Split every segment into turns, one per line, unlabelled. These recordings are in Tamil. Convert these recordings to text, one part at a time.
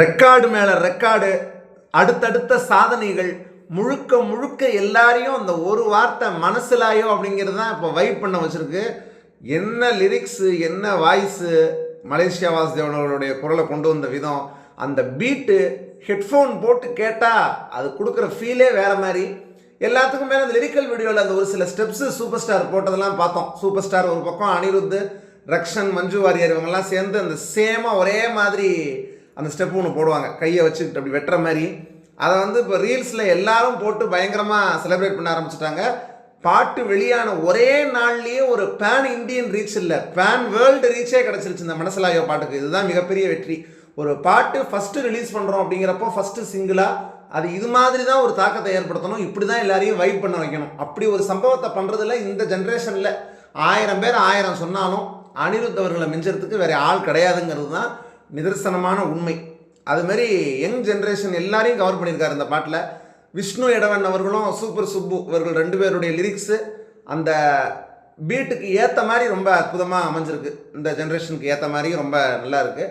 ரெக்கார்டு மேலே ரெக்கார்டு அடுத்தடுத்த சாதனைகள் முழுக்க முழுக்க எல்லாரையும் அந்த ஒரு வார்த்தை மனசிலாயோ அப்படிங்கிறது தான் இப்போ வைப் பண்ண வச்சுருக்கு. என்ன லிரிக்ஸு என்ன வாய்ஸு மலேசியா வாசுதேவன் அவர்களுடைய குரலை கொண்டு வந்த விதம் அந்த பீட்டு ஹெட்ஃபோன் போட்டு கேட்டால் அது கொடுக்குற ஃபீலே வேறு மாதிரி. எல்லாத்துக்கும் மேலே அந்த லிரிக்கல் வீடியோவில் அந்த ஒரு சில ஸ்டெப்ஸு சூப்பர் ஸ்டார் போட்டதெல்லாம் பார்த்தோம். சூப்பர் ஸ்டார் ஒரு பக்கம் அனிருத்து ரக்ஷன் மஞ்சு வாரியர் இவங்கெல்லாம் சேர்ந்து அந்த சேமாக ஒரே மாதிரி அந்த ஸ்டெப் ஒன்று போடுவாங்க. கையை வச்சுக்கிட்டு அப்படி வெட்டுற மாதிரி. அதை வந்து இப்போ ரீல்ஸில் எல்லாரும் போட்டு பயங்கரமாக செலிப்ரேட் பண்ண ஆரம்பிச்சிட்டாங்க. பாட்டு வெளியான ஒரே நாள்லேயே ஒரு பேன் இந்தியன் ரீச் இல்லை. பேன் வேர்ல்டு ரீச்சே கிடச்சிருச்சு இந்த மனசலாயோ பாட்டுக்கு. இதுதான் மிகப்பெரிய வெற்றி. ஒரு பாட்டு ஃபஸ்ட்டு ரிலீஸ் பண்ணுறோம் அப்படிங்கிறப்போ ஃபஸ்ட்டு சிங்கிளாக அது இது மாதிரி தான் ஒரு தாக்கத்தை ஏற்படுத்தணும். இப்படி தான் எல்லாரையும் வைப் பண்ண வைக்கணும். அப்படி ஒரு சம்பவத்தை பண்ணுறதுல இந்த ஜென்ரேஷனில் ஆயிரம் பேர் ஆயிரம் சொன்னாலும் அனிருத் அவர்களை மிஞ்சறதுக்கு வேற ஆள் கிடையாதுங்கிறது தான் நிதர்சனமான உண்மை. அதுமாரி யங் ஜென்ரேஷன் எல்லாரையும் கவர் பண்ணியிருக்காரு இந்த பாட்டில். விஷ்ணு இடவன் அவர்களும் சூப்பர் சுப்பு இவர்கள் ரெண்டு பேருடைய லிரிக்ஸு அந்த பீட்டுக்கு ஏற்ற மாதிரி ரொம்ப அற்புதமாக அமைஞ்சிருக்கு. இந்த ஜென்ரேஷனுக்கு ஏற்ற மாதிரி ரொம்ப நல்லா இருக்குது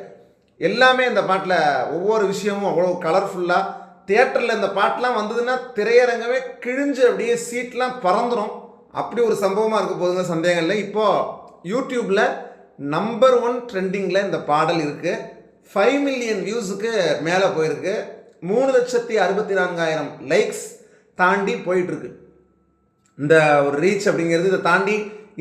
எல்லாமே இந்த பாட்டில் ஒவ்வொரு விஷயமும் அவ்வளோ கலர்ஃபுல்லாக தேட்டரில் இந்த பாட்டெலாம் வந்ததுன்னா திரையரங்கமே கிழிஞ்சு அப்படியே சீட்லாம் பறந்துடும் அப்படி ஒரு சம்பவமாக இருக்க போதுங்க சந்தேகம் இல்லை. இப்போது யூடியூப்பில் நம்பர் ஒன் ட்ரெண்டிங்கில் இந்த பாடல் இருக்குது ஃபைவ் மில்லியன் வியூஸுக்கு மேலே போயிருக்கு. மூணு லட்சத்தி அறுபத்தி நான்காயிரம் லைக்ஸ் தாண்டி போயிட்டுருக்கு. இந்த ஒரு ரீச் அப்படிங்கிறது இதை தாண்டி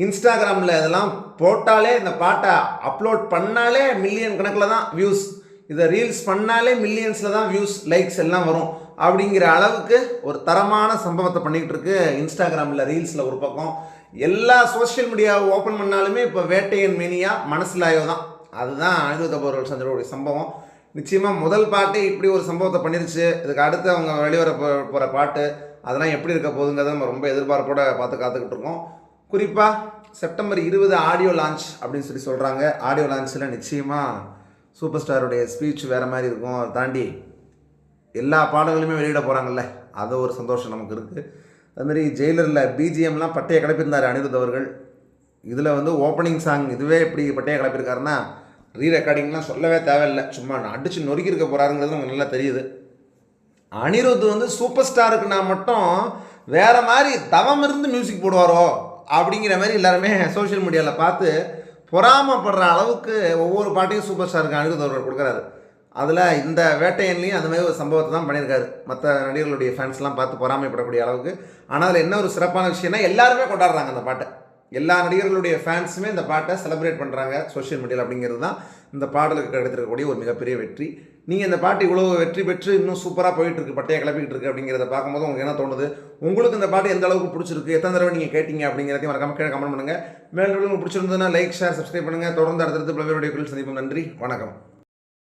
இன்ஸ்டாகிராமில் இதெல்லாம் போட்டாலே இந்த பாட்டை அப்லோட் பண்ணாலே மில்லியன் கணக்கில் தான் வியூஸ் இதை ரீல்ஸ் பண்ணாலே மில்லியன்ஸில் தான் வியூஸ் லைக்ஸ் எல்லாம் வரும். அப்படிங்கிற அளவுக்கு ஒரு தரமான சம்பவத்தை பண்ணிக்கிட்டு இருக்கு இன்ஸ்டாகிராமில் ரீல்ஸில் ஒரு பக்கம். எல்லா சோஷியல் மீடியாவை ஓப்பன் பண்ணாலுமே இப்போ வேட்டையன் மேனியா மனசிலாயோ தான். அதுதான் அனிருத் அவர்கள் சந்திரோடைய சம்பவம். நிச்சயமாக முதல் பாட்டு இப்படி ஒரு சம்பவத்தை பண்ணிருச்சு. இதுக்கு அடுத்து அவங்க வெளிவர போகிற பாட்டு அதெல்லாம் எப்படி இருக்க போகுதுங்கிறத நம்ம ரொம்ப எதிர்பார்ப்போட பார்த்து காத்துக்கிட்டு இருக்கோம். குறிப்பாக செப்டம்பர் இருபது ஆடியோ லான்ச் அப்படின்னு சொல்லி சொல்கிறாங்க ஆடியோ லான்ச்சில் நிச்சயமாக சூப்பர் ஸ்டாருடைய ஸ்பீச் வேறு மாதிரி இருக்கும். அதை தாண்டி எல்லா பாடல்களுமே வெளியிட போகிறாங்கல்ல அது ஒரு சந்தோஷம் நமக்கு இருக்குது அதுமாரி ஜெயிலரில் பிஜிஎம்லாம் பட்டையை கிளப்பியிருந்தார் அனிருத் அவர்கள். இதில் வந்து ஓப்பனிங் சாங் இதுவே இப்படி பட்டையை கிளப்பியிருக்காருன்னா ரீ ரெக்கார்டிங்லாம் சொல்லவே தேவையில்லை. சும்மா அடித்து நொறுக்கி இருக்க போகிறாருங்கிறது நமக்கு நல்லா தெரியுது. அனிருத் வந்து சூப்பர் ஸ்டாருக்குன்னா மட்டும் வேறு மாதிரி தவம் இருந்து மியூசிக் போடுவாரோ அப்படிங்கிற மாதிரி எல்லாருமே சோஷியல் மீடியாவில் பார்த்து பொறாமப்படுற அளவுக்கு ஒவ்வொரு பாட்டையும் சூப்பர் ஸ்டாருக்கு அனிருத் அவர்கள் கொடுக்குறாரு. அதில் இந்த வேட்டையன்லேயும் அந்த மாதிரி ஒரு சம்பவத்தை தான் பண்ணியிருக்காரு. மற்ற நடிகர்களுடைய ஃபேன்ஸ்லாம் பார்த்து பொறாமைப்படக்கூடிய அளவுக்கு. ஆனால் அதில் என்ன ஒரு சிறப்பான விஷயம்னா எல்லாருமே கொண்டாடுறாங்க அந்த பாட்டை. எல்லா நடிகர்களுடைய ஃபேன்ஸுமே இந்த பாட்டை செலிப்ரேட் பண்ணுறாங்க சோஷியல் மீடியாவில் அப்படிங்கிறது தான் இந்த பாடலுக்கு கிடைத்திருக்கக்கூடிய ஒரு மிகப்பெரிய வெற்றி. நீங்கள் இந்த பாட்டு இவ்வளோ வெற்றி பெற்று இன்னும் சூப்பராக போயிட்டு இருக்கு பட்டையை கிளப்பிக்கிட்டு இருக்கு அப்படிங்கிறத பார்க்கும்போது உங்களுக்கு என்ன தோணுது? உங்களுக்கு இந்த பாட்டு எந்த அளவுக்கு பிடிச்சிருக்கு? எத்தனை தடவை நீங்கள் கேட்டீங்க அப்படிங்கிறதையும் மறக்காம கீழே கமெண்ட் பண்ணுங்கள் மேலும் உங்களுக்கு பிடிச்சிருந்ததுன்னா லைக் ஷேர் சப்ஸ்கிரைப் பண்ணுங்கள் தொடர்ந்து அடுத்தடுத்து பல்வேறு வீடியோக்கள் சந்திப்போம். நன்றி. வணக்கம்.